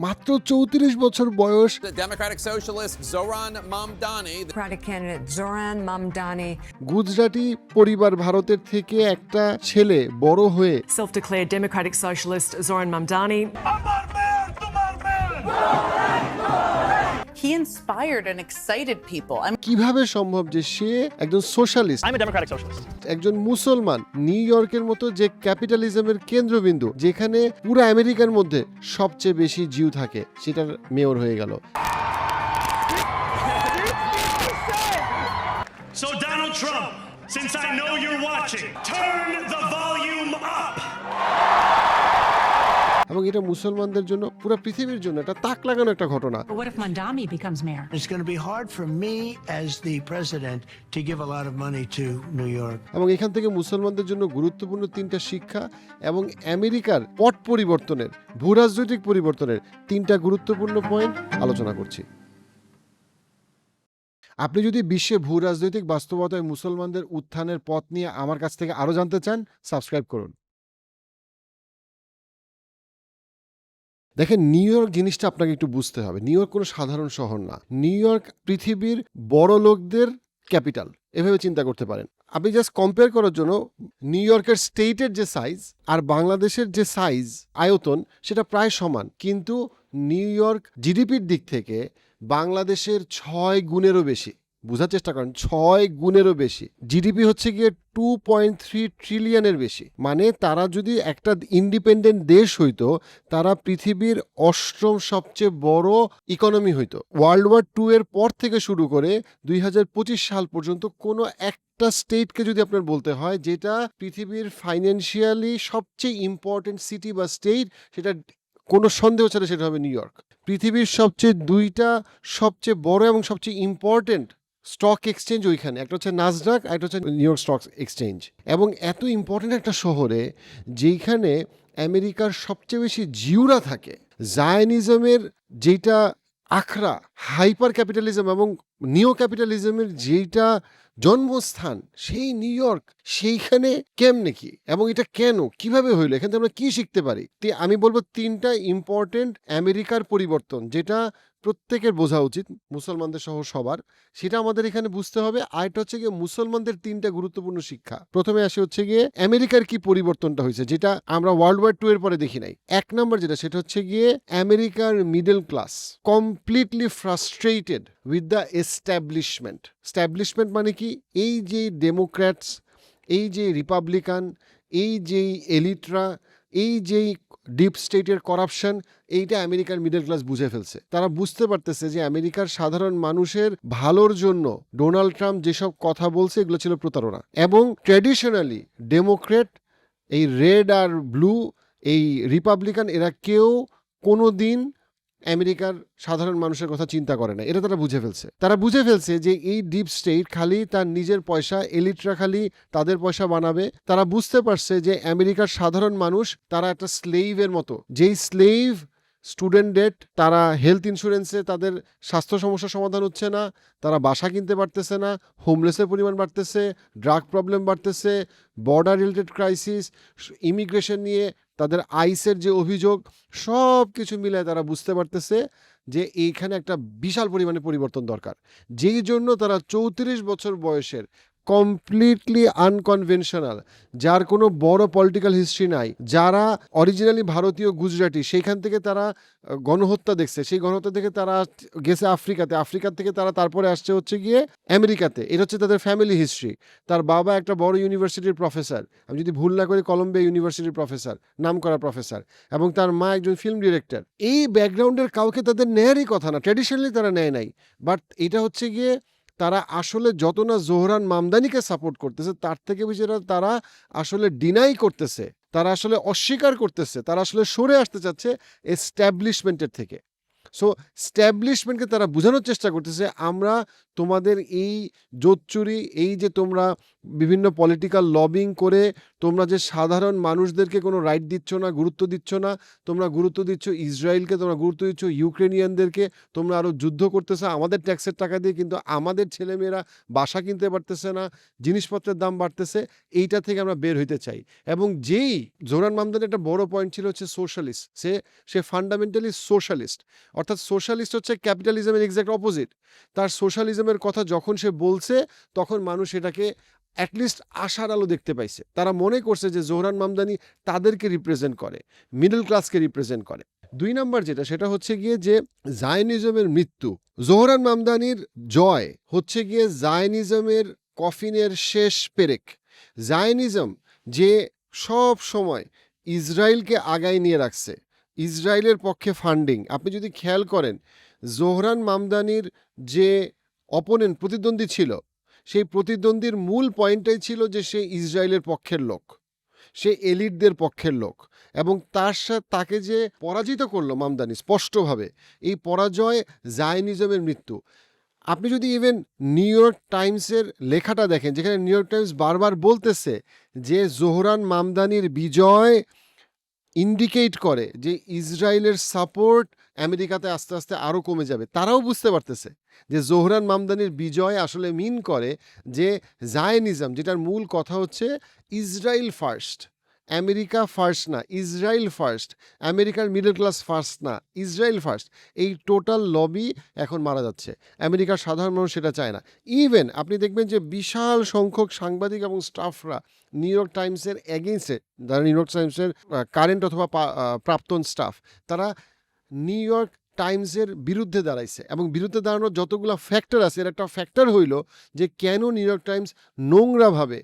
মাত্র চৌত্রিশ বছর বয়স। গুজরাটি পরিবার ভারতের থেকে একটা ছেলে বড় হয়ে soft democratic socialist Zohran Mamdani He inspired and excited people. I কীভাবে সম্ভব যে সে একজন socialist I'm a Democratic Socialist. একজন মুসলমান নিউ ইয়র্কের মতো যে ক্যাপিটালিজমের কেন্দ্রবিন্দু যেখানে পুরো আমেরিকার মধ্যে সবচেয়ে বেশি জিউ থাকে সেটার মেয়র হয়ে গেল So, Donald Trump, since I know you're watching, turn the এবং এটা মুসলমানদের জন্য পুরো পৃথিবীর জন্য এটা তাক লাগানো একটা ঘটনা But what if Mandami becomes mayor? It's going to be hard for me as the president to give a lot of money to New York. এবং এখান থেকে মুসলমানদের জন্য গুরুত্বপূর্ণ তিনটা শিক্ষা এবং আমেরিকার পট পরিবর্তনের ভূরাজনৈতিক পরিবর্তনের তিনটা গুরুত্বপূর্ণ পয়েন্ট আলোচনা করছি আপনি যদি বিশ্বে ভূ রাজনৈতিক বাস্তবতায় মুসলমানদের উত্থানের পথ নিয়ে আমার কাছ থেকে আরও জানতে চান সাবস্ক্রাইব করুন দেখেন নিউ ইয়র্ক জিনিসটা আপনাকে একটু বুঝতে হবে। নিউ ইয়র্ক কোনো সাধারণ শহর না। নিউ ইয়র্ক পৃথিবীর বড় লোকদের ক্যাপিটাল এভাবে চিন্তা করতে পারেন। আপনি জাস্ট কম্পেয়ার করার জন্য নিউ ইয়র্কের স্টেটের যে সাইজ আর বাংলাদেশের যে সাইজ আয়তন, সেটা প্রায় সমান। কিন্তু নিউ ইয়র্ক জিডিপির দিক থেকে বাংলাদেশের ছয় গুণেরও বেশি। বোঝার চেষ্টা করেন, ছয় গুণেরও বেশি। জিডিপি হচ্ছে গিয়ে টু পয়েন্ট থ্রি ট্রিলিয়নের বেশি। মানে তারা যদি একটা ইন্ডিপেন্ডেন্ট দেশ হইতো, তারা পৃথিবীর অষ্টম সবচেয়ে বড় ইকোনমি হইতো। ওয়ার্ল্ড ওয়ার টু এর পর থেকে শুরু করে দুই হাজার পঁচিশ সাল পর্যন্ত কোনো একটা স্টেটকে যদি আপনার বলতে হয়, যেটা পৃথিবীর ফাইন্যান্সিয়ালি সবচেয়ে ইম্পর্টেন্ট সিটি বা স্টেট সেটা কোনো সন্দেহ ছাড়া সেটা হবে নিউ ইয়র্ক পৃথিবীর সবচেয়ে দুইটা সবচেয়ে বড় এবং সবচেয়ে ইম্পর্টেন্ট স্টক এক্সচেঞ্জ ওইখানে, একটা হচ্ছে নাসডাক একটা হচ্ছে নিউ ইয়র্ক স্টক এক্সচেঞ্জ এবং এত ইম্পর্টেন্ট একটা শহরে যেইখানে আমেরিকার সবচেয়ে বেশি জিউরা থাকে জায়নিজমের যেটা আখড়া হাইপার ক্যাপিটালিজম এবং নিও ক্যাপিটালিজমের যেটা জন্মস্থান, সেই নিউ ইয়র্ক সেইখানে কেমনে কি এবং এটা কেন, কীভাবে হইল, এখান থেকে আমরা কি শিখতে পারি? আমি বলব তিনটা ইম্পর্টেন্ট আমেরিকার পরিবর্তন, যেটা প্রত্যেকের বোঝা উচিত, মুসলমানদের সহ সবার। সেটা আমাদের এখানে বুঝতে হবে। আরেকটা হচ্ছে গিয়ে মুসলমানদের তিনটা গুরুত্বপূর্ণ শিক্ষা। প্রথমে আসে হচ্ছে গিয়ে আমেরিকার কি পরিবর্তনটা হয়েছে, যেটা আমরা ওয়ার্ল্ড ওয়ার টু এর পরে দেখি নাই। এক নম্বর যেটা, সেটা হচ্ছে গিয়ে আমেরিকার middle class completely frustrated with the establishment establishment মানে কি? এই যে ডেমোক্র্যাটস এই যে রিপাবলিকান এই যে এলিটরা এই যেই ডিপ স্টেটের করাপশন এইটা আমেরিকার মিডল ক্লাস বুঝে ফেলছে। তারা বুঝতে পারতেছে যে আমেরিকার সাধারণ মানুষের ভালোর জন্য ডোনাল্ড ট্রাম্প যেসব কথা বলছে, এগুলো ছিল প্রতারণা। এবং ট্র্যাডিশনালি ডেমোক্রেট এই রেড আর ব্লু এই রিপাবলিকান এরা কেউ কোনো দিন আমেরিকার সাধারণ মানুষের কথা চিন্তা করে না। এটা তারা বুঝে ফেলছে। তারা বুঝে ফেলছে যে এই ডিপ স্টেট খালি তার নিজের পয়সা, এলিটরা খালি তাদের পয়সা বানাবে। তারা বুঝতে পারছে যে আমেরিকার সাধারণ মানুষ তারা একটা স্লেইভের মতো। যেই স্লেইভ স্টুডেন্ট ডেট, তারা হেলথ ইন্স্যুরেন্সে তাদের স্বাস্থ্য সমস্যার সমাধান হচ্ছে না, তারা বাসা কিনতে পারতেছে না, হোমলেসের পরিমাণ বাড়তেছে, ড্রাগ প্রবলেম বাড়তেছে, বর্ডার রিলেটেড ক্রাইসিস, ইমিগ্রেশন নিয়ে তাদের আইসের যে অভিযোগ, সব কিছু মিলে তারা বুঝতে পারতেছে যে এইখানে একটা বিশাল পরিমাণে পরিবর্তন দরকার। যেই জন্য তারা চৌত্রিশ বছর বয়সের কমপ্লিটলি আনকনভেনশনাল যার কোনো বড় পলিটিক্যাল হিস্ট্রি নাই, যারা অরিজিনালি ভারতীয় গুজরাটি, সেইখান থেকে তারা গণহত্যা দেখছে। সেই গণহত্যা থেকে তারা গেছে আফ্রিকাতে। আফ্রিকা থেকে তারা তারপরে আসছে হচ্ছে গিয়ে আমেরিকাতে। এটা হচ্ছে তাদের ফ্যামিলি হিস্ট্রি তার বাবা একটা বড় ইউনিভার্সিটির প্রফেসর আমি যদি ভুল না করি কলম্বিয়া ইউনিভার্সিটির প্রফেসর নাম করা প্রফেসর এবং তার মা একজন ফিল্ম ডিরেক্টর এই ব্যাকগ্রাউন্ডের কাউকে তাদের নেয়ারই কথা না। ট্র্যাডিশনালি তারা নেয় নাই। বাট এটা হচ্ছে গিয়ে তারা আসলে যত না জোহরান মামদানিকে সাপোর্ট করতেছে, তার থেকে বেশি তারা আসলে ডিনাই করতেছে, তারা আসলে অস্বীকার করতেছে, তারা আসলে সরে আসতে চাচ্ছে এস্টাবলিশমেন্টের থেকে। সো স্ট্যাবলিশমেন্টকে তারা বোঝানোর চেষ্টা করতেছে, আমরা তোমাদের এই জোচ্চুরি, এই যে তোমরা বিভিন্ন পলিটিক্যাল লবিং করে তোমরা যে সাধারণ মানুষদেরকে কোনো রাইট দিচ্ছ না, গুরুত্ব দিচ্ছ না, তোমরা গুরুত্ব দিচ্ছ ইসরায়েলকে, তোমরা গুরুত্ব দিচ্ছ ইউক্রেনিয়ানদেরকে, তোমরা আরও যুদ্ধ করতেছে, আমাদের ট্যাক্সের টাকা দিয়ে কিন্তু আমাদের ছেলেমেয়েরা বাসা কিনতে পারতেছে না, জিনিসপত্রের দাম বাড়তেছে, এইটা থেকে আমরা বের হইতে চাই। এবং যেই জোরান মামদানের একটা বড় পয়েন্ট ছিল হচ্ছে সোশ্যালিস্ট সে সে ফান্ডামেন্টালি সোশ্যালিস্ট অর্থাৎ সোশ্যালিস্ট হচ্ছে ক্যাপিটালিজমের এক্সাক্ট অপোজিট তার সোশ্যালিজমের কথা যখন সে বলছে, তখন মানুষ এটাকে অ্যাটলিস্ট আশার আলো দেখতে পাইছে। তারা মনে করছে যে জোহরান মামদানি তাদেরকে রিপ্রেজেন্ট করে মিডল ক্লাসকে রিপ্রেজেন্ট করে। দুই নাম্বার যেটা, সেটা হচ্ছে গিয়ে যে জায়নিজমের মৃত্যু। জোহরান মামদানির জয় হচ্ছে গিয়ে জায়নিজমের কফিনের শেষ পেরেক। জায়নিজম যে সব সময় ইসরায়েলকে আগায় নিয়ে রাখছে, ইসরায়েলের পক্ষে ফান্ডিং আপনি যদি খেয়াল করেন, জোহরান মামদানির যে অপোনেন্ট প্রতিদ্বন্দ্বী ছিল। সেই প্রতিদ্বন্দ্বীর মূল পয়েন্টটাই ছিল যে সে ইসরায়েলের পক্ষের লোক। সে এলিটদের পক্ষের লোক। এবং তার সাথে তাকে যে পরাজিত করল মামদানি স্পষ্টভাবে, এই পরাজয় জায়নিজমের মৃত্যু। আপনি যদি ইভেন নিউ ইয়র্ক টাইমসের লেখাটা দেখেন, যেখানে নিউ ইয়র্ক টাইমস বারবার বলতেছে যে জোহরান মামদানির বিজয় ইন্ডিকেট করে যে ইসরায়েলের সাপোর্ট আমেরিকাতে আস্তে আস্তে আরও কমে যাবে। তারাও বুঝতে পারতেছে যে জোহরান মামদানির বিজয় আসলে মিন করে যে জায়নিজম যেটার মূল কথা হচ্ছে ইসরায়েল ফার্স্ট। আমেরিকা ফার্স্ট না ইসরায়েল ফার্স্ট। আমেরিকার মিডল ক্লাস ফার্স্ট না ইসরায়েল ফার্স্ট। এই টোটাল লবি এখন মারা যাচ্ছে। আমেরিকার সাধারণ মানুষ সেটা চায় না। ইভেন আপনি দেখবেন যে বিশাল সংখ্যক সাংবাদিক এবং স্টাফরা নিউ ইয়র্ক টাইমসের এগেইনস্টে যারা নিউ ইয়র্ক টাইমসের কারেন্ট অথবা পা- আহ, প্রাক্তন স্টাফ তারা নিউ ইয়র্ক টাইমসের বিরুদ্ধে দাঁড়াইছে এবং বিরুদ্ধে দাঁড়ানোর যতগুলো ফ্যাক্টর আছে, এর একটা ফ্যাক্টর হইল যে কেন নিউ ইয়র্ক টাইমস নোংরাভাবে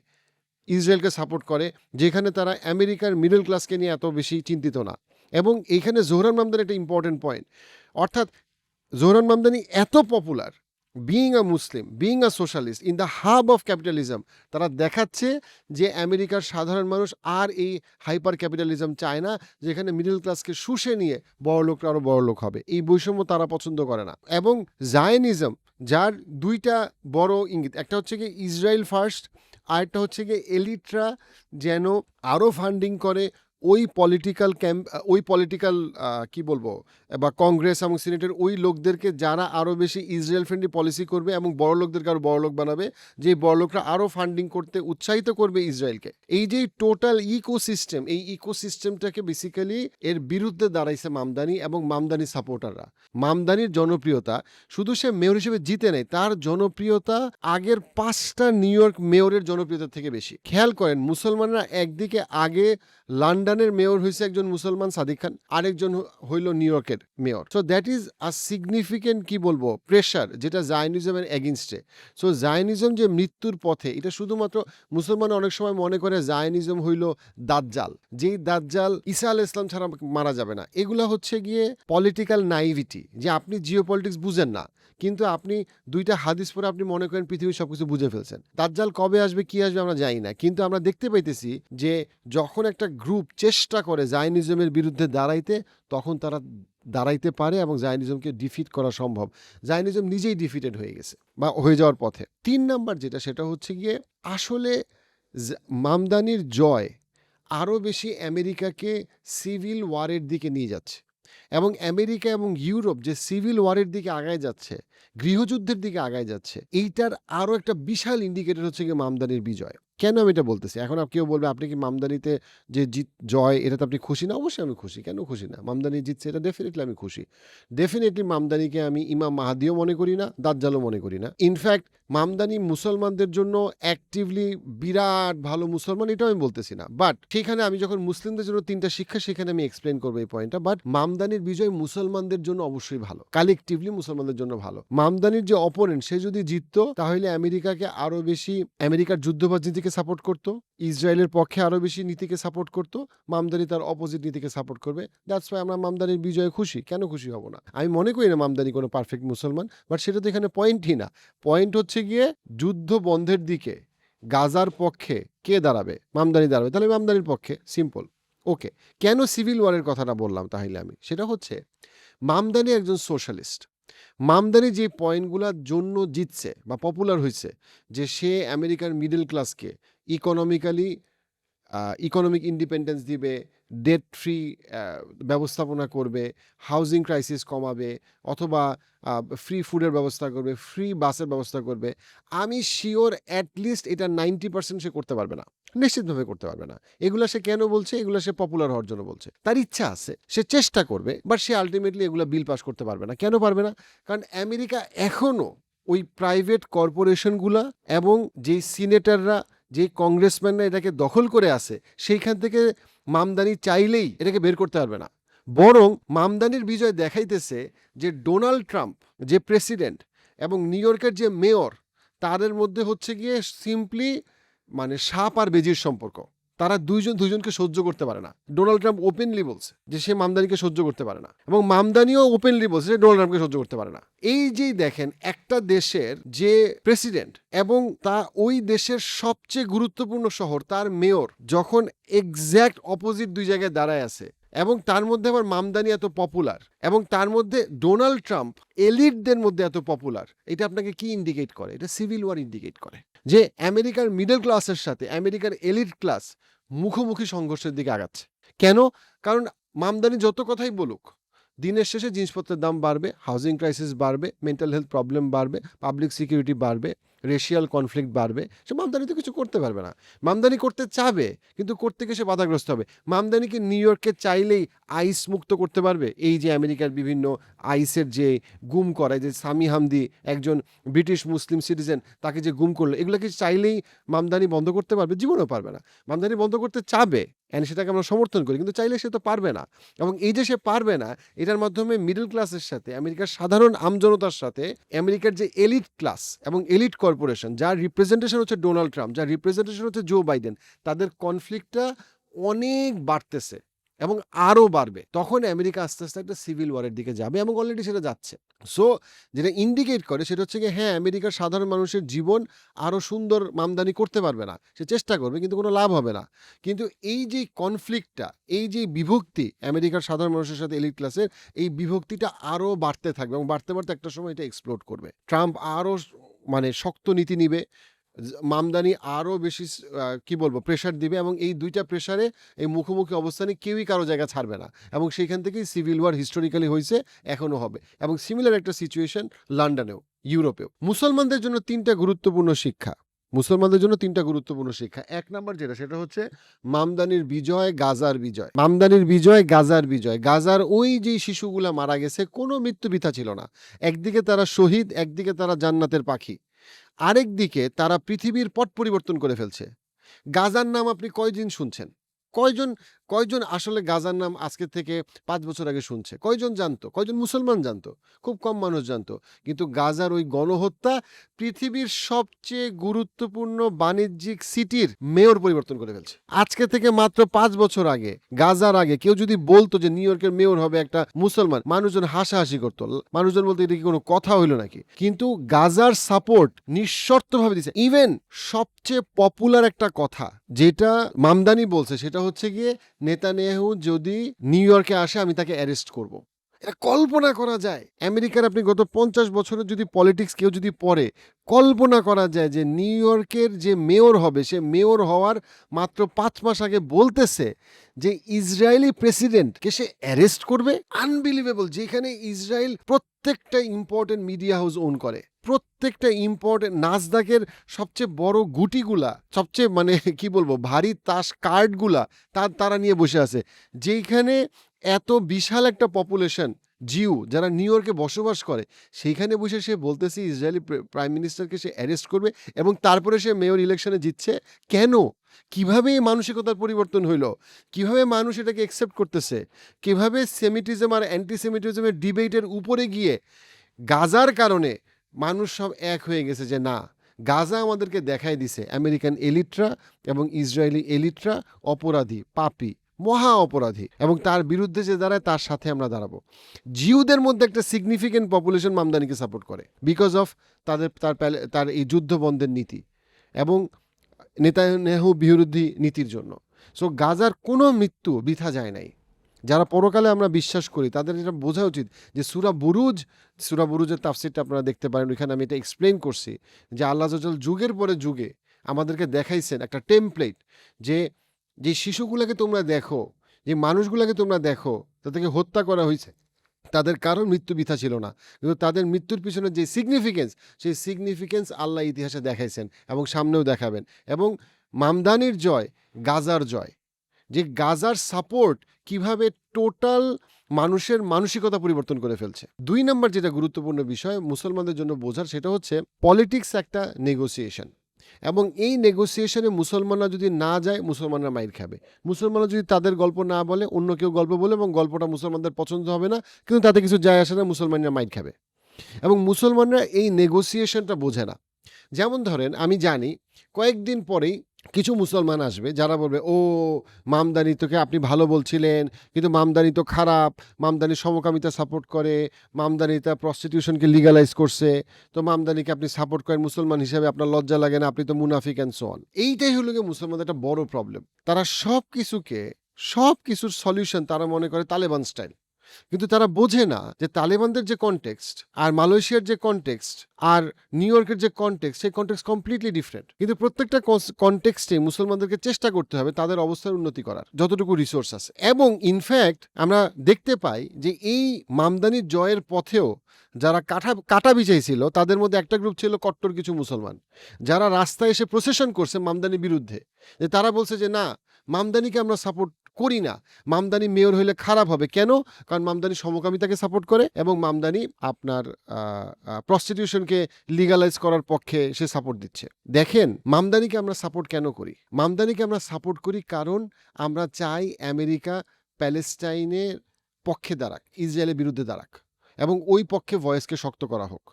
ইসরায়েলকে সাপোর্ট করে, যেখানে তারা আমেরিকার মিডল ক্লাসকে নিয়ে এত বেশি চিন্তিত না। এবং এইখানে জোহরান মামদানি একটা ইম্পর্টেন্ট পয়েন্ট অর্থাৎ জোহরান মামদানি এত popular being a Muslim being a socialist in the hub of capitalism তারা দেখাচ্ছে যে আমেরিকার সাধারণ মানুষ আর এই হাইপার ক্যাপিটালিজম চায় না, যেখানে মিডল ক্লাসকে শুষে নিয়ে বড় লোকরা আরও বড় লোক হবে। এই বৈষম্য তারা পছন্দ করে না। এবং জায়নিজম যার দুইটা বড় ইঙ্গিত, একটা হচ্ছে কি ইসরায়েল ফার্স্ট আরেকটা হচ্ছে গিয়ে এলিটরা যেন আরও ফান্ডিং করে ওই পলিটিক্যাল ক্যাম্প ওই পলিটিক্যাল কি বলব, বা কংগ্রেস এবং সিনেটের ওই লোকদেরকে যারা আরও বেশি ইসরায়েল ফ্রেন্ডলি পলিসি করবে এবং বড় লোকদেরকে আরও বড় লোক বানাবে যে বড় লোকরা আরও ফান্ডিং করতে উৎসাহিত করবে ইসরায়েলকে এই যে টোটাল ইকোসিস্টেম এই ইকোসিস্টেমটাকে বেসিক্যালি এর বিরুদ্ধে দাঁড়াইছে মামদানি এবং মামদানি সাপোর্টাররা মামদানির জনপ্রিয়তা শুধু সে মেয়র হিসেবে জিতে নেয় তার জনপ্রিয়তা আগের পাঁচটা নিউ ইয়র্ক মেয়রের জনপ্রিয়তা থেকে বেশি। খেয়াল করেন, মুসলমানরা একদিকে আগে লন্ডনের মেয়র হয়েছে একজন মুসলমান সাদিক খান, আরেকজন হইল নিউ ইয়র্কের mayor. So that is a significant কি বলব প্রেশার যেটা জায়নিজমের এগেনস্টে সো জায়নিজম যে মৃত্যুর পথে, এটা শুধুমাত্র মুসলমান অনেক সময় মনে করে জায়নিজম হইল দাজ্জাল। যেই দাজ্জাল ঈসা আল ইসলাম ছাড়া মারা যাবে না। এগুলা হচ্ছে গিয়ে পলিটিক্যাল নাইভিটি যে আপনি জিও পলিটিক্স বুঝেন না। কিন্তু আপনি দুইটা হাদিস পরে আপনি মনে করেন পৃথিবীর সবকিছু বুঝে ফেলছেন। দাজ্জাল কবে আসবে, কি আসবে আমরা জানি না। কিন্তু আমরা দেখতে পাইতেছি যে যখন একটা গ্রুপ চেষ্টা করে জায়নিজমের বিরুদ্ধে দাঁড়াইতে, তখন তারা দাঁড়াইতে পারে এবং জায়নিজমকে ডিফিট করা সম্ভব। জায়নিজম নিজেই ডিফিটেড হয়ে গেছে বা হয়ে যাওয়ার পথে। তিন নাম্বার যেটা, সেটা হচ্ছে গিয়ে আসলে মামদানির জয় আরও বেশি আমেরিকাকে সিভিল ওয়ারের দিকে নিয়ে যাচ্ছে। এবং আমেরিকা এবং ইউরোপ যে সিভিল ওয়ারের দিকে আগায় যাচ্ছে, গৃহযুদ্ধের দিকে আগায় যাচ্ছে, এইটার আরও একটা বিশাল ইন্ডিকেটর হচ্ছে গিয়ে মামদানির বিজয়। কেন আমি এটা বলতেছি? এখন কেউ বলবে, আপনি কি মামদানিতে যে জিত, জয়, এটাতে আপনি খুশি? না, অবশ্যই আমি খুশি। কেন খুশি না? মামদানি জিতছে, এটা ডেফিনেটলি আমি খুশি। ডেফিনেটলি মামদানিকে আমি ইমাম মাহাদিও মনে করি না, দাজ্জালও মনে করি না। ইনফ্যাক্ট মামদানি মুসলমানদের জন্য অ্যাক্টিভলি বিরাট ভালো মুসলমান, এটাও আমি বলতেছি না। বাট সেখানে আমি যখন মুসলিমদের জন্য তিনটা শিক্ষা, সেখানে আমি এক্সপ্লেন করব এই পয়েন্টটা বাট মামদানির বিজয় মুসলমানদের জন্য অবশ্যই ভালো। কালেকটিভলি মুসলমানদের জন্য ভালো। মামদানির যে অপোনেন্ট সে যদি জিততো, তাহলে আমেরিকাকে আরও বেশি, আমেরিকার যুদ্ধবাজ নীতিকে সাপোর্ট করতো, ইসরায়েলের পক্ষে আরও বেশি নীতিকে সাপোর্ট করতো, মামদানি তার অপোজিট নীতিকে সাপোর্ট করবে। দ্যাটস ওয়াই আমরা মামদানির বিজয়ে খুশি। কেন খুশি হব না? আমি মনে করি না মামদানি কোনো পারফেক্ট মুসলমান বাট সেটা তো এখানে পয়েন্টই না। পয়েন্ট হচ্ছে গিয়ে যুদ্ধ বন্ধের দিকে গাজার পক্ষে কে দাঁড়াবে? মামদানি দাঁড়াবে। তাহলে মামদানির পক্ষে সিম্পল ওকে কেন সিভিল ওয়ারের কথাটা বললাম তাহলে আমি? সেটা হচ্ছে, মামদানি একজন সোশ্যালিস্ট মামদানি যে পয়েন্টগুলোর জন্য জিতছে বা পপুলার হয়েছে যে সে আমেরিকার মিডল ক্লাসকে ইকোনমিক্যালি ইকোনমিক ইন্ডিপেন্ডেন্স দিবে ডেট ফ্রি ব্যবস্থাপনা করবে হাউজিং ক্রাইসিস কমাবে, অথবা ফ্রি ফুডের ব্যবস্থা করবে ফ্রি বাসের ব্যবস্থা করবে, আমি শিওর অ্যাটলিস্ট এটা নাইনটি পার্সেন্ট সে করতে পারবে না। নিশ্চিতভাবে করতে পারবে না। এগুলো সে কেন বলছে? এগুলো সে পপুলার হওয়ার জন্য বলছে। তার ইচ্ছা আছে। সে চেষ্টা করবে বাট সে আলটিমেটলি এগুলো বিল পাস করতে পারবে না। কেন পারবে না? কারণ আমেরিকা এখনও ওই প্রাইভেট কর্পোরেশনগুলা এবং যেই সিনেটাররা যেই কংগ্রেসম্যানরা এটাকে দখল করে আছে, সেইখান থেকে মামদানি চাইলেই এটাকে বের করতে পারবে না। বরং মামদানির বিজয় দেখাইতেছে যে ডোনাল্ড ট্রাম্প যে প্রেসিডেন্ট এবং নিউ ইয়র্কের যে মেয়র তাদের মধ্যে হচ্ছে গিয়ে সিম্পলি মানে সাপ আর বেজির সম্পর্ক। তারা দুইজন দুইজনকে সহ্য করতে পারে না। ডোনাল্ড ট্রাম্প ওপেনলি বলছে যে সে মামদানিকে সহ্য করতে পারে না এবং মামদানিও ওপেনলি বলছে যে ডোনাল্ড ট্রাম্পকে সহ্য করতে পারে না। এই যেই দেখেন, একটা দেশের যে প্রেসিডেন্ট এবং তা ওই দেশের সবচেয়ে গুরুত্বপূর্ণ শহর, তার মেয়র যখন এক্স্যাক্ট অপোজিট দুই জায়গায় দাঁড়ায় আছে এবং তার মধ্যে আবার মামদানি এত পপুলার এবং তার মধ্যে ডোনাল্ড ট্রাম্প এলিটদের মধ্যে এত পপুলার এটা আপনাকে কি ইন্ডিকেট করে? এটা সিভিল ওয়ার ইন্ডিকেট করে। যে আমেরিকার মিডল ক্লাসের সাথে, আমেরিকার এলিট ক্লাস মুখোমুখি সংঘর্ষের দিকে আগাচ্ছে। কেন? কারণ মামদানি যত কথাই বলুক, দিনের শেষে জিনিসপত্রের দাম বাড়বে হাউজিং ক্রাইসিস বাড়বে মেন্টাল হেলথ প্রবলেম বাড়বে পাবলিক সিকিউরিটি বাড়বে রেশিয়াল কনফ্লিক্ট বাড়বে, সে মামদানি তো কিছু করতে পারবে না। মামদানি করতে চাবে, কিন্তু করতে গিয়ে সে বাধাগ্রস্ত হবে। মামদানিকে নিউ ইয়র্কে চাইলেই আইস মুক্ত করতে পারবে। এই যে আমেরিকার বিভিন্ন আইসের যে গুম করায় যে সামি হামদি একজন ব্রিটিশ মুসলিম সিটিজেন, তাকে যে গুম করল এগুলোকে চাইলেই মামদানি বন্ধ করতে পারবে? জীবনেও পারবে না। মামদানি বন্ধ করতে চাবে অ্যান্ড সেটাকে আমরা সমর্থন করি, কিন্তু চাইলে সে তো পারবে না। এবং এই যে সে পারবে না, এটার মাধ্যমে মিডল ক্লাসের সাথে, আমেরিকার সাধারণ আমজনতার সাথে, আমেরিকার যে এলিট ক্লাস এবং এলিট কর্পোরেশন যার রিপ্রেজেন্টেশন হচ্ছে ডোনাল্ড ট্রাম্প যার রিপ্রেজেন্টেশন হচ্ছে জো বাইডেন তাদের কনফ্লিক্টটা অনেক বাড়তেছে। এবং আরও বাড়বে। তখন আমেরিকা আস্তে আস্তে একটা সিভিল ওয়ারের দিকে যাবে এবং অলরেডি সেটা যাচ্ছে। সো যেটা ইন্ডিকেট করে সেটা হচ্ছে কি হ্যাঁ আমেরিকার সাধারণ মানুষের জীবন আরও সুন্দর মামদানি করতে পারবে না। সে চেষ্টা করবে, কিন্তু কোনো লাভ হবে না। কিন্তু এই যে কনফ্লিক্টটা এই যে বিভক্তি আমেরিকার সাধারণ মানুষের সাথে এলিট ক্লাসের এই বিভক্তিটা আরও বাড়তে থাকবে এবং বাড়তে বাড়তে একটা সময় এটা এক্সপ্লোড করবে। ট্রাম্প আরও মানে শক্ত নীতি নিবে। মামদানি আরও বেশি কি বলব প্রেশার দিবে এবং এই দুইটা প্রেশারে এই মুখোমুখি অবস্থানে কেউই কারও জায়গা ছাড়বে না এবং সেইখান থেকেই সিভিল ওয়ার হিস্টোরিক্যালি হয়েছে, এখনও হবে এবং সিমিলার একটা সিচুয়েশন লন্ডনেও, ইউরোপেও। মুসলমানদের জন্য তিনটা গুরুত্বপূর্ণ শিক্ষা। মুসলমানদের জন্য তিনটা গুরুত্বপূর্ণ শিক্ষা। এক নম্বর যেটা, সেটা হচ্ছে মামদানির বিজয়, গাজার বিজয়। মামদানির বিজয়, গাজার বিজয়। গাজার ওই যে শিশুগুলা মারা গেছে, কোনো মৃত্যু বৃথা ছিল না। একদিকে তারা শহীদ, একদিকে তারা জান্নাতের পাখি। আরেক দিকে তারা পৃথিবীর পট পরিবর্তন করে ফেলছে। গাজার নাম আপনি কয়দিন শুনছেন? কয়জন কয়জন আসলে গাজার নাম আজকে থেকে পাঁচ বছর আগে শুনছে? কয়জন জানতো? কয়জন মুসলমান জানতো? খুব কম মানুষ জানতো। কিন্তু গাজার ওই গণহত্যা পৃথিবীর সবচেয়ে গুরুত্বপূর্ণ বাণিজ্যিক সিটির মেয়র পরিবর্তন করে ফেলছে। আজকে থেকে মাত্র পাঁচ বছর আগে, গাজার আগে কেউ যদি বলতো যে নিউ ইয়র্কের মেয়র হবে একটা মুসলমান, মানুষজন হাসাহাসি করতো। মানুষজন বলতো, এটা কি কোনো কথা হইল নাকি? কিন্তু গাজার সাপোর্ট নিঃশর্তভাবে দিচ্ছে ইভেন সবচেয়ে পপুলার একটা কথা যেটা মামদানি বলছে, সেটা হচ্ছে গিয়ে নেতানিয়াহু যদি নিউ ইয়র্কে আসে, আমি তাকে অ্যারেস্ট করব। এটা কল্পনা করা যায়। আমেরিকার আপনি গত পঞ্চাশ বছরের যদি পলিটিক্স কেউ যদি পড়ে, কল্পনা করা যায় যে নিউ ইয়র্কের যে মেয়র হবে, সে মেয়র হওয়ার মাত্র পাঁচ মাস আগে বলতেছে যে ইসরায়েলি প্রেসিডেন্টকে সে অ্যারেস্ট করবে? আনবিলিভেবল যেখানে ইসরায়েল প্রত্যেকটা ইম্পর্টেন্ট মিডিয়া হাউস ওন করে। প্রত্যেকটা ইম্পর্টেন্ট নাজদাকের সবচেয়ে বড় গুটিগুলা, সবচেয়ে মানে কি বলব, ভারী তাস কার্ডগুলা তার, তারা নিয়ে বসে আছে। যেইখানে এত বিশাল একটা পপুলেশন জিউ, যারা নিউ ইয়র্কে বসবাস করে, সেইখানে বসে সে বলতেছে ইসরায়েলি প্রাইম মিনিস্টারকে সে অ্যারেস্ট করবে এবং তারপরে সে মেয়র ইলেকশনে জিতছে। কেন? কীভাবে এই মানসিকতার পরিবর্তন হইল? কীভাবে মানুষ এটাকে অ্যাকসেপ্ট করতেছে? কীভাবে সেমিটিজম আর অ্যান্টিসেমিটিজমের ডিবেটের উপরে গিয়ে, গাজার কারণে মানুষ সব এক হয়ে গেছে যে না, গাজা আমাদেরকে দেখাই দিছে, আমেরিকান এলিটরা এবং ইসরায়েলি এলিটরা অপরাধী, পাপি, মহা অপরাধী এবং তার বিরুদ্ধে যে দাঁড়ায় তার সাথে আমরা দাঁড়াবো। জিউদের মধ্যে একটা সিগনিফিকেন্ট পপুলেশন মামদানিকে সাপোর্ট করে বিকজ অফ তাদের, তার তার এই যুদ্ধবন্ধের নীতি এবং নেতানেহু বিরোধী নীতির জন্য। সো গাজার কোনো মৃত্যু বৃথা যায় নাই। যারা পরকালে আমরা বিশ্বাস করি, তাদের যেটা বোঝা উচিত যে সুরা বুরুজ, সুরা বুরুজের তাফসিরটা আপনারা দেখতে পারেন। ওইখানে আমি এটা এক্সপ্লেন করছি যে আল্লাহ জল যুগের পরে যুগে আমাদেরকে দেখাইছেন একটা টেমপ্লেট যে যে শিশুগুলোকে তোমরা দেখো, যে মানুষগুলোকে তোমরা দেখো, তাদেরকে হত্যা করা হয়েছে তাদের কারও মৃত্যু বিথা ছিল না। কিন্তু তাদের মৃত্যুর পিছনে যে সিগনিফিকেন্স সেই সিগনিফিকেন্স আল্লাহ ইতিহাসে দেখাইছেন এবং সামনেও দেখাবেন। এবং মামদানির জয়, গাজার জয় যে গাজার সাপোর্ট কীভাবে টোটাল মানুষের মানসিকতা পরিবর্তন করে ফেলছে। দুই নম্বর যেটা গুরুত্বপূর্ণ বিষয় মুসলমানদের জন্য বোঝার সেটা হচ্ছে পলিটিক্স একটা নেগোসিয়েশন এবং এই নেগোসিয়েশনে মুসলমানরা যদি না যায়, মুসলমানরা মাইর খাবে। মুসলমানরা যদি তাদের গল্প না বলে, অন্য কেউ গল্প বলে এবং গল্পটা মুসলমানদের পছন্দ হবে না, কিন্তু তাতে কিছু যায় আসে না, মুসলমানরা মাইর খাবে। এবং মুসলমানরা এই নেগোসিয়েশনটা বোঝে না। যেমন ধরেন, আমি জানি কয়েকদিন পরেই কিছু মুসলমান আসবে যারা বলবে, ও, মামদানি তোকে আপনি ভালো বলছিলেন, কিন্তু মামদানি তো খারাপ, মামদানি সমকামিতা সাপোর্ট করে, মামদানি তা প্রস্টিটিউশনকে লিগালাইজ করছে, তো মামদানিকে আপনি সাপোর্ট করেন, মুসলমান হিসাবে আপনার লজ্জা লাগে না, আপনি তো মুনাফিক অ্যান্ড সোন এইটাই হলো গিয়ে মুসলমানদের একটা বড় প্রবলেম তারা সব কিছুকে সব কিছুর সলিউশন তারা মনে করে তালেবান স্টাইল কিন্তু তারা বোঝে না যে তালেবানদের যে কনটেক্সট আর মালয়েশিয়ার যে কনটেক্সট আর নিউ ইয়র্কের যে কনটেক্সট সেই কনটেক্সট কমপ্লিটলি ডিফারেন্ট কিন্তু প্রত্যেকটা কনটেক্সটে মুসলমানদেরকে চেষ্টা করতে হবে তাদের অবস্থার উন্নতি করার, যতটুকু রিসোর্স আছে। এবং ইনফ্যাক্ট আমরা দেখতে পাই যে এই মামদানির জয়ের পথেও যারা কাঠা, কাটা বিছাইছিল, তাদের মধ্যে একটা গ্রুপ ছিল কট্টর কিছু মুসলমান। যারা রাস্তায় এসে প্রসেশন করছে মামদানির বিরুদ্ধে, যে তারা বলছে যে, না, মামদানিকে আমরা সাপোর্ট করি না। মামদানি মেয়র হইলে খারাপ হবে। কেন? কারণ মামদানি সমকামিতাকে সাপোর্ট করে এবং মামদানি আপনার প্রস্টিটিউশনকে লিগালাইজ করার পক্ষে সে সাপোর্ট দিচ্ছে। দেখেন, মামদানিকে আমরা সাপোর্ট কেন করি? মামদানিকে আমরা সাপোর্ট করি কারণ আমরা চাই আমেরিকা প্যালেস্টাইনের পক্ষে দাঁড়াক, ইসরায়েলের বিরুদ্ধে দাঁড়াক এবং ওই পক্ষে ভয়েসকে শক্ত করা হোক।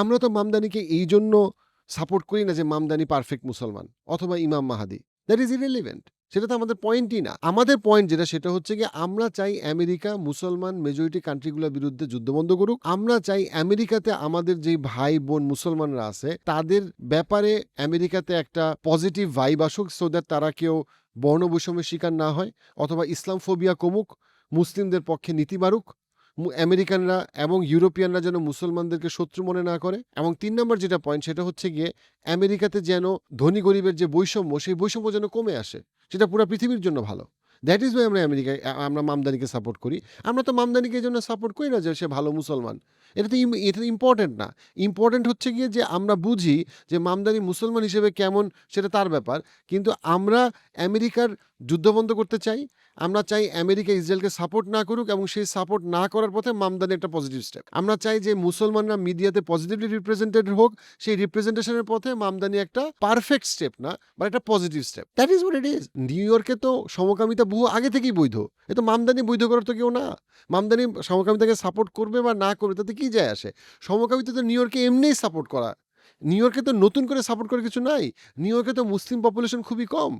আমরা তো মামদানিকে এই জন্য সাপোর্ট করি না যে মামদানি পারফেক্ট মুসলমান অথবা ইমাম মাহাদি। দ্যাট ইজ ইরেলিভেন্ট সেটা তো আমাদের পয়েন্টই না। আমাদের পয়েন্ট যেটা, সেটা হচ্ছে কি আমরা চাই আমেরিকা, মুসলমান মেজরিটি কান্ট্রিগুলোর বিরুদ্ধে যুদ্ধ বন্ধ করুক। আমরা চাই আমেরিকাতে আমাদের যে ভাই বোন মুসলমানরা আছে, তাদের ব্যাপারে আমেরিকাতে একটা পজিটিভ ভাইব আসুক সো দ্যাট তারা কেউ বর্ণবৈষম্যের শিকার না হয়, অথবা ইসলাম ফোবিয়া কমুক, মুসলিমদের পক্ষে নীতি বাড়ুক মু- আমেরিকানরা এবং ইউরোপিয়ানরা যেন মুসলমানদেরকে শত্রু মনে না করে। এবং তিন নম্বর যেটা পয়েন্ট সেটা হচ্ছে গিয়ে আমেরিকাতে যেন ধনী গরিবের যে বৈষম্য, সেই বৈষম্য যেন কমে আসে। সেটা পুরো পৃথিবীর জন্য ভালো। দ্যাট ইজ ওয়াই আমরা আমেরিকায় আমরা মামদানিকে সাপোর্ট করি। আমরা তো মামদানিকে এই জন্য সাপোর্ট করি না যে সে ভালো মুসলমান। এটা তো এটা ইম্পর্টেন্ট না। ইম্পর্টেন্ট হচ্ছে গিয়ে যে আমরা বুঝি যে মামদানি মুসলমান হিসেবে কেমন সেটা তার ব্যাপার। কিন্তু আমরা আমেরিকার যুদ্ধ বন্ধ করতে চাই, আমরা চাই আমেরিকা ইসরায়েলকে সাপোর্ট না করুক এবং সেই সাপোর্ট না করার পথে মামদানি একটা পজিটিভ স্টেপ আমরা চাই যে মুসলমানরা মিডিয়াতে পজিটিভলি রিপ্রেজেন্টেড হোক, সেই রিপ্রেজেন্টেশনের পথে মামদানি একটা পারফেক্ট স্টেপ না বা একটা positive step that is what it is New ইয়র্কে তো সমকামিতা বহু আগে থেকেই বৈধ। এ তো মামদানি বৈধ করার তো কেউ না। মামদানি সমকামিতাকে সাপোর্ট করবে বা না করবে, তাতে কি যায় আসে। সমকামিতা তো নিউ ইয়র্কে এমনিই সাপোর্ট করা। নিউ ইয়র্কে তো নতুন করে সাপোর্ট করার কিছু নাই। নিউ ইয়র্কে তো মুসলিম পপুলেশন খুবই কম।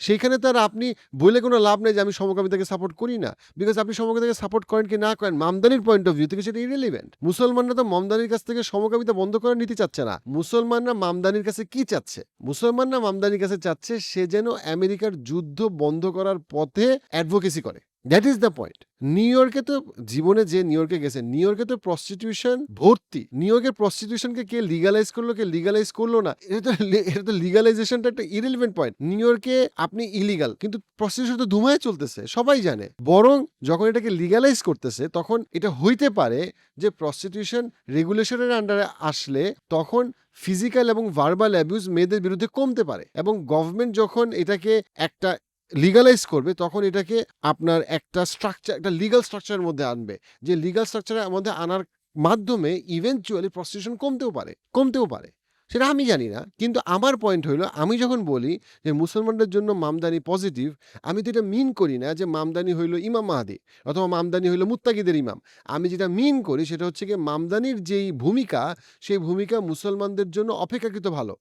সেইখানে তার আপনি বলে কোনো লাভ নেই যে আমি সমকামিতাকে সাপোর্ট করি না। বিকজ আপনি সমকামিতাকে সাপোর্ট করেন কি না করেন, মামদানির পয়েন্ট অফ ভিউ থেকে সেটা ইরেলিভেন্ট মুসলমানরা তো মামদানির কাছ থেকে সমকামিতা বন্ধ করার নীতি চাচ্ছে না। মুসলমানরা মামদানির কাছে কি চাচ্ছে? মুসলমানরা মামদানির কাছে চাচ্ছে সে যেন আমেরিকার যুদ্ধ বন্ধ করার পথে অ্যাডভোকেসি করে। That is the point New ইয়র্কে তো জীবনে যে নিউ ইয়র্কে গেছে নিউ ইয়র্কে তো প্রস্টিটিউশন ভর্তি। নিউ ইয়র্কের প্রস্টিটিউশনকে কে লিগালাইজ করল, কে লিগালাইজ করল না, এটা তো এটা তো লিগালাইজেশনটা একটা ইরেলিভেন্ট পয়েন্ট নিউ ইয়র্কে আপনি ইলিগাল কিন্তু প্রস্টিটিউশন তো ধুমায় চলতেছে, সবাই জানে। বরং যখন এটাকে লিগালাইজ করতেছে, তখন এটা হইতে পারে যে প্রস্টিটিউশন রেগুলেশনের আন্ডারে আসলে তখন ফিজিক্যাল এবং ভার্বাল অ্যাবিউজ মেয়েদের বিরুদ্ধে কমতে পারে। এবং গভর্নমেন্ট যখন এটাকে একটা লিগালাইজ করবে, তখন এটাকে আপনার একটা স্ট্রাকচার একটা লিগাল স্ট্রাকচারের মধ্যে আনবে। যে লিগাল স্ট্রাকচারের মধ্যে আনার মাধ্যমে ইভেনচুয়ালি প্রস্টিটিউশন কমতেও পারে কমতেও পারে। সেটা আমি জানি না, কিন্তু আমার পয়েন্ট হলো আমি যখন বলি যে মুসলমানদের জন্য মামদানি পজিটিভ আমি তো এটা মিন করি না যে মামদানি হইল ইমাম মাহাদি অথবা মামদানি হইল মুত্তাকিদের ইমাম। আমি যেটা মিন করি সেটা হচ্ছে কি মামদানির যেই ভূমিকা, সেই ভূমিকা মুসলমানদের জন্য অপেক্ষাকৃত ভালো।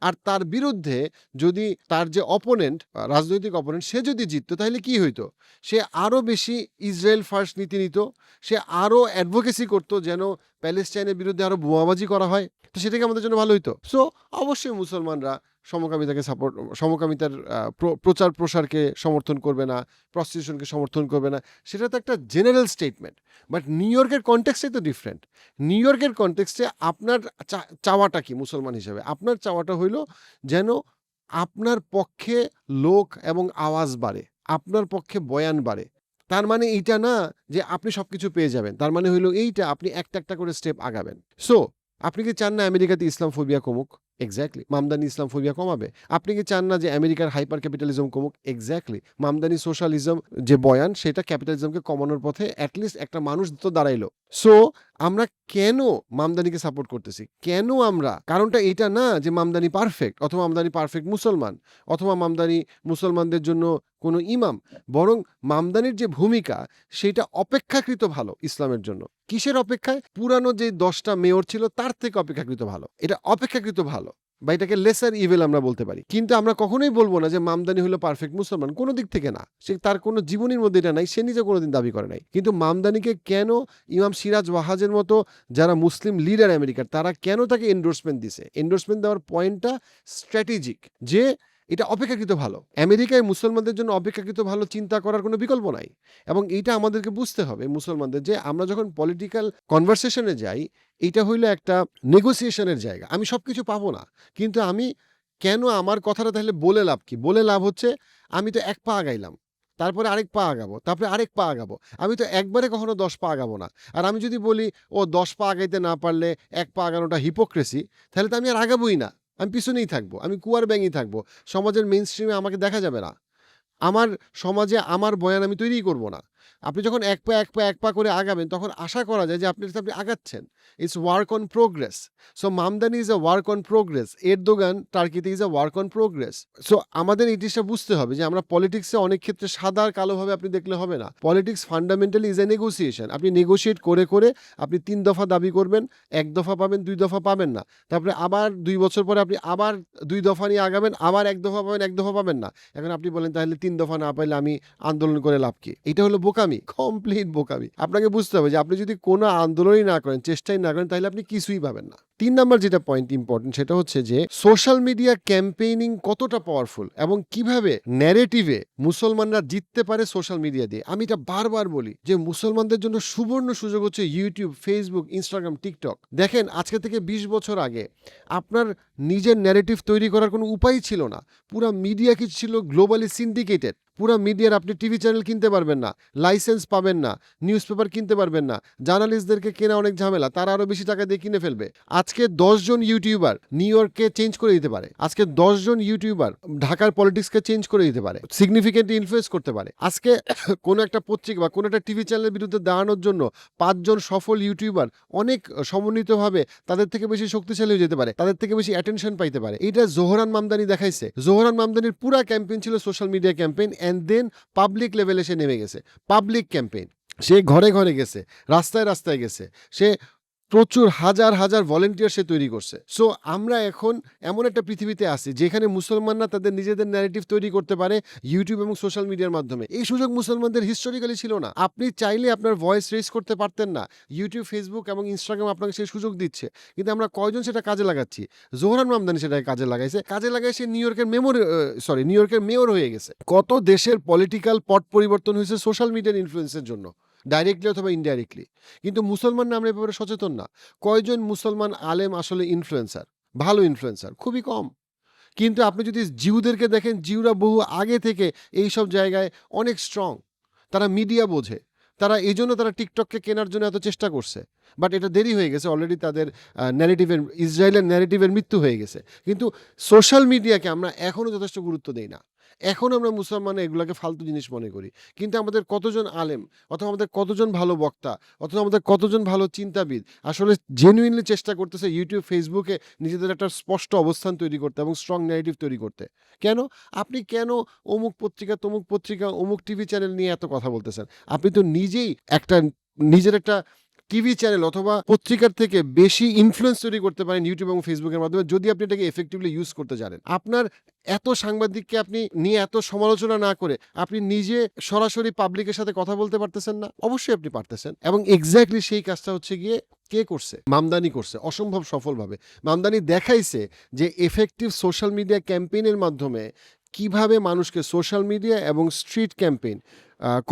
আর তার বিরুদ্ধে যদি তার যে অপোনেন্ট রাজনৈতিক অপোনেন্ট সে যদি জিততো, তাহলে কি হইতো? সে আরও বেশি ইসরায়েল ফার্স্ট নীতি নিত, সে আরও অ্যাডভোকেসি করতো যেন প্যালেস্টাইনের বিরুদ্ধে আরও বোমাবাজি করা হয়। তো সেটাকে আমাদের জন্য ভালো হইতো? সো অবশ্যই মুসলমানরা সমকামিতাকে সাপোর্ট সমকামিতার প্র- প্রচার প্রসারকে সমর্থন করবে না প্রস্টিটিউশনকে সমর্থন করবে না, সেটা তো একটা জেনারেল স্টেটমেন্ট বাট নিউ ইয়র্কের কনটেক্সটে তো ডিফারেন্ট নিউ ইয়র্কের কনটেক্সটে আপনার চাওয়াটা কি মুসলমান হিসেবে? আপনার চাওয়াটা হইল যেন আপনার পক্ষে লোক এবং আওয়াজ বাড়ে, আপনার পক্ষে বয়ান বাড়ে। তার মানে এইটা না যে আপনি সবকিছু পেয়ে যাবেন, তার মানে হইল এইটা আপনি একটা একটা করে স্টেপ আগাবেন। সো আপনি কি চান না আমেরিকাতে ইসলাম ফোবিয়া কমুক? এক্স্যাক্টলি মামদানি ইসলাম ফোবিয়া কমাবে। আপনি কি চান না যে আমেরিকার হাইপার ক্যাপিটালিজম কমুক? এক্স্যাক্টলি মামদানি সোশ্যালিজম যে বয়ান, সেটা ক্যাপিটালিজমকে কমানোর পথে অ্যাটলিস্ট একটা মানুষ তো দাঁড়াইলো। সো আমরা কেন মামদানিকে সাপোর্ট করতেছি? কেন আমরা? কারণটা এটা না যে মামদানি পারফেক্ট অথবা মামদানি পারফেক্ট মুসলমান অথবা মামদানি মুসলমানদের জন্য কোনো ইমাম। বরং মামদানির যে ভূমিকা, সেটা অপেক্ষাকৃত ভালো ইসলামের জন্য। কিসের অপেক্ষায়? পুরানো যে দশটা মেয়র ছিল, তার থেকে অপেক্ষাকৃত ভালো। এটা অপেক্ষাকৃত ভালো। বা এটাকে লেসার ইভেল আমরা বলতে পারি। কিন্তু আমরা কখনোই বলব না যে মামদানি হলো পারফেক্ট মুসলমান, কোনো দিক থেকে না। সে তার কোনো জীবনীর মধ্যে এটা নাই, সে নিজে কোনোদিন দাবি করে নাই। কিন্তু মামদানিকে কেন ইমাম সিরাজ ওয়াহাজের মতো যারা মুসলিম লিডার আমেরিকার তারা কেন তাকে এন্ডোর্সমেন্ট দিছে? এন্ডোর্সমেন্ট দেওয়ার পয়েন্টটা স্ট্র্যাটেজিক যে এটা অপেক্ষাকৃত ভালো। আমেরিকায় মুসলমানদের জন্য অপেক্ষাকৃত ভালো চিন্তা করার কোনো বিকল্প নাই। এবং এইটা আমাদেরকে বুঝতে হবে মুসলমানদের যে আমরা যখন পলিটিক্যাল কনভারসেশনে যাই এটা হইল একটা নেগোসিয়েশনের জায়গা। আমি সব কিছু পাবো না। কিন্তু আমি কেন আমার কথাটা তাহলে বলে লাভ কি? বলে লাভ হচ্ছে, আমি তো এক পা আগাইলাম। তারপরে আরেক পা আগাবো। তারপরে আরেক পা আগাবো। আমি তো একবারে কখনো দশ পা আগাবো না। আর আমি যদি বলি, ও দশ পা আগাইতে না পারলে এক পা আগানোটা হিপোক্রেসি তাহলে তো আমি আর আগাবোই না। আমি পিছনেই থাকব, আমি কুয়ার ব্যাঙই থাকব। সমাজের মেন স্ট্রিমে আমাকে দেখা যাবে না। আমার সমাজে আমার বয়ান আমি তৈরিই করব না। আপনি যখন এক পা এক পা এক পা করে আগাবেন, তখন আশা করা যায় যে আপনি আপনি আগাচ্ছেন। It's work on progress so Mamdani is a work on progress Erdogan টার্কিতে is a work on progress so আমাদের এই জিনিসটা বুঝতে হবে যে আমরা পলিটিক্সে অনেক ক্ষেত্রে সাদা আর কালোভাবে আপনি দেখলে হবে না। Politics fundamentally is a negotiation আপনি নেগোশিয়েট করে করে আপনি তিন দফা দাবি করবেন, এক দফা পাবেন, দুই দফা পাবেন না। তারপরে আবার দুই বছর পরে আপনি আবার দুই দফা নিয়ে আগাবেন, আবার এক দফা পাবেন, এক দফা পাবেন না। এখন আপনি বলেন তাহলে তিন দফা না পাইলে আমি আন্দোলন করে লাভ কি? এটা হলো বোকামি। কমপ্লিট বোকামি। আপনাকে বুঝতে হবে যে আপনি যদি কোনো আন্দোলনই না করেন, চেষ্টাই না করেন, তাহলে আপনি কিছুই পাবেন না। তিন নম্বর যেটা পয়েন্ট ইম্পর্টেন্ট সেটা হচ্ছে যে সোশ্যাল মিডিয়া ক্যাম্পেইনিং কতটা পাওয়ারফুল এবং কীভাবে ন্যারেটিভে মুসলমানরা জিততে পারে সোশ্যাল মিডিয়া দিয়ে। আমি এটা বারবার বলি যে মুসলমানদের জন্য সুবর্ণ সুযোগ হচ্ছে ইউটিউব ফেসবুক ইনস্টাগ্রাম টিকটক দেখেন, আজকে থেকে ২০ বছর আগে আপনার নিজের ন্যারেটিভ তৈরি করার কোনো উপায় ছিল না। পুরা মিডিয়া কি ছিল গ্লোবালি সিন্ডিকেটেড পুরা মিডিয়ার আপনি টিভি চ্যানেল কিনতে পারবেন না লাইসেন্স পাবেন না নিউজ পেপার কিনতে পারবেন না জার্নালিস্টদেরকে কেনা অনেক ঝামেলা, তারা আরও বেশি টাকা দিয়ে কিনে ফেলবে। আজকে দশজন ইউটিউবার নিউ ইয়র্ককে চেঞ্জ করে দিতে পারে। আজকে দশজন ইউটিউবার ঢাকার পলিটিক্সকে চেঞ্জ করে দিতে পারে। সিগনিফিকেন্ট ইনফ্লুয়েন্স করতে পারে। আজকে কোনো একটা পত্রিকা বা কোনো একটা টিভি চ্যানেলের বিরুদ্ধে দাঁড়ানোর জন্য পাঁচজন সফল ইউটিউবার অনেক সমন্বিতভাবে তাদের থেকে বেশি শক্তিশালী হয়ে যেতে পারে, তাদের থেকে বেশি অ্যাটেনশন পাইতে পারে। এটা জোহরান মামদানি দেখাইছে। জোহরান মামদানির পুরা ক্যাম্পেইন ছিল social media campaign and then public লেভেলে সে নেমে গেছে। পাবলিক ক্যাম্পেইন সে ঘরে ঘরে গেছে, রাস্তায় রাস্তায় গেছে। সে প্রচুর হাজার হাজার ভলেন্টিয়ার সে তৈরি করছে। সো আমরা এখন এমন একটা পৃথিবীতে আছি, যেখানে মুসলমানরা তাদের নিজেদের ন্যারেটিভ তৈরি করতে পারে ইউটিউব এবং সোশ্যাল মিডিয়ার মাধ্যমে। এই সুযোগ মুসলমানদের হিস্টোরিক্যালি ছিল না। আপনি চাইলে আপনার ভয়েস রেজ করতে পারতেন না। ইউটিউব ফেসবুক এবং ইনস্টাগ্রাম আপনাকে সেই সুযোগ দিচ্ছে। কিন্তু আমরা কয়জন সেটা কাজে লাগাচ্ছি? জোহরান মামদানি সেটাকে কাজে লাগাইছে। কাজে লাগাই সে নিউ ইয়র্কের মেমোর সরি নিউ ইয়র্কের মেয়র হয়ে গেছে। কত দেশের পলিটিক্যাল পট পরিবর্তন হয়েছে সোশ্যাল মিডিয়ার ইনফ্লুয়েন্সের জন্য। ডাইরেক্টলি অথবা ইনডাইরেক্টলি কিন্তু মুসলমানরা আমরা এ ব্যাপারে সচেতন না। কয়জন মুসলমান আলেম আসলে ইনফ্লুয়েন্সার ভালো ইনফ্লুয়েন্সার খুবই কম। কিন্তু আপনি যদি জিউদেরকে দেখেন জিউরা বহু আগে থেকে এই সব জায়গায় অনেক স্ট্রং তারা মিডিয়া বোঝে। তারা এই জন্য তারা টিকটককে কেনার জন্য এত চেষ্টা করছে। বাট এটা দেরি হয়ে গেছে অলরেডি তাদের ন্যারেটিভের ইসরায়েলের ন্যারেটিভের মৃত্যু হয়ে গেছে। কিন্তু সোশ্যাল মিডিয়াকে আমরা এখনও যথেষ্ট গুরুত্ব দেই না। এখন আমরা মুসলমান, এগুলাকে ফালতু জিনিস মনে করি। কিন্তু আমাদের কতজন আলেম অথবা আমাদের কতজন ভালো বক্তা অথবা আমাদের কতজন ভালো চিন্তাবিদ আসলে জেনুইনলি চেষ্টা করতেছে ইউটিউব ফেসবুকে নিজেদের একটা স্পষ্ট অবস্থান তৈরি করতে এবং স্ট্রং ন্যারেটিভ তৈরি করতে। কেন? আপনি কেন অমুক পত্রিকা, তমুক পত্রিকা, অমুক টিভি চ্যানেল নিয়ে এত কথা বলতেছেন? আপনি তো নিজেই একটা, নিজের একটা টিভি চ্যানেল অথবা পত্রিকার থেকে বেশি ইনফ্লুয়েন্স তৈরি করতে পারেন ইউটিউব এবং ফেসবুকের মাধ্যমে যদি আপনি এটাকে এফেক্টিভলি ইউজ করতে জানেন। আপনার এত সাংবাদিককে আপনি নিয়ে এত সমালোচনা না করে আপনি নিজে সরাসরি পাবলিকের সাথে কথা বলতে পারতেছেন না, অবশ্যই আপনি পারতেছেন। এবং এক্স্যাক্টলি সেই কাজটা হচ্ছে গিয়ে কে করছে? মামদানি করছে, অসম্ভব সফলভাবে। মামদানি দেখাইছে যে এফেক্টিভ সোশ্যাল মিডিয়া ক্যাম্পেইনের মাধ্যমে কীভাবে মানুষকে সোশ্যাল মিডিয়া এবং street campaign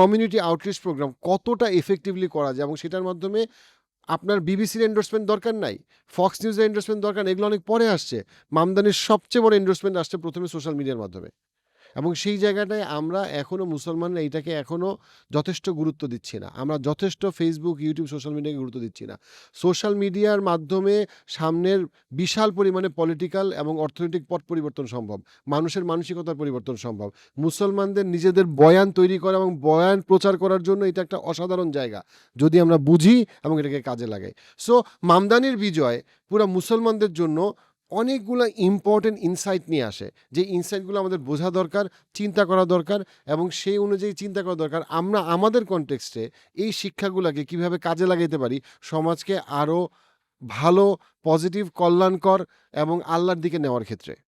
community outreach program কতটা এফেক্টিভলি করা যায় এবং সেটার মাধ্যমে আপনার বিবিসির এন্ডোর্সমেন্ট দরকার নাই ফক্স নিউজের এন্ডোর্সমেন্ট দরকার এগুলো অনেক পরে আসছে। মামদানির সবচেয়ে বড় এন্ডোর্সমেন্ট আসছে প্রথমে সোশ্যাল মিডিয়ার মাধ্যমে। এবং সেই জায়গাটায় আমরা এখনও মুসলমানরা এইটাকে এখনও যথেষ্ট গুরুত্ব দিচ্ছি না। আমরা যথেষ্ট ফেসবুক ইউটিউব সোশ্যাল মিডিয়াকে গুরুত্ব দিচ্ছি না। সোশ্যাল মিডিয়ার মাধ্যমে সামনের বিশাল পরিমাণে পলিটিক্যাল এবং অর্থনৈতিক পথ পরিবর্তন সম্ভব। মানুষের মানসিকতার পরিবর্তন সম্ভব। মুসলমানদের নিজেদের বয়ান তৈরি করা এবং বয়ান প্রচার করার জন্য এটা একটা অসাধারণ জায়গা, যদি আমরা বুঝি এবং এটাকে কাজে লাগাই। সো মামদানির বিজয় পুরো মুসলমানদের জন্য অনেকগুলো ইম্পর্টেন্ট ইনসাইট নিয়ে আসে। যে ইনসাইটগুলো আমাদের বোঝা দরকার, চিন্তা করা দরকার এবং সেই অনুযায়ী চিন্তা করা দরকার। আমরা আমাদের কনটেক্সটে এই শিক্ষাগুলোকে কীভাবে কাজে লাগাইতে পারি, সমাজকে আরও ভালো পজিটিভ কল্যাণকর এবং আল্লাহর দিকে নেওয়ার ক্ষেত্রে।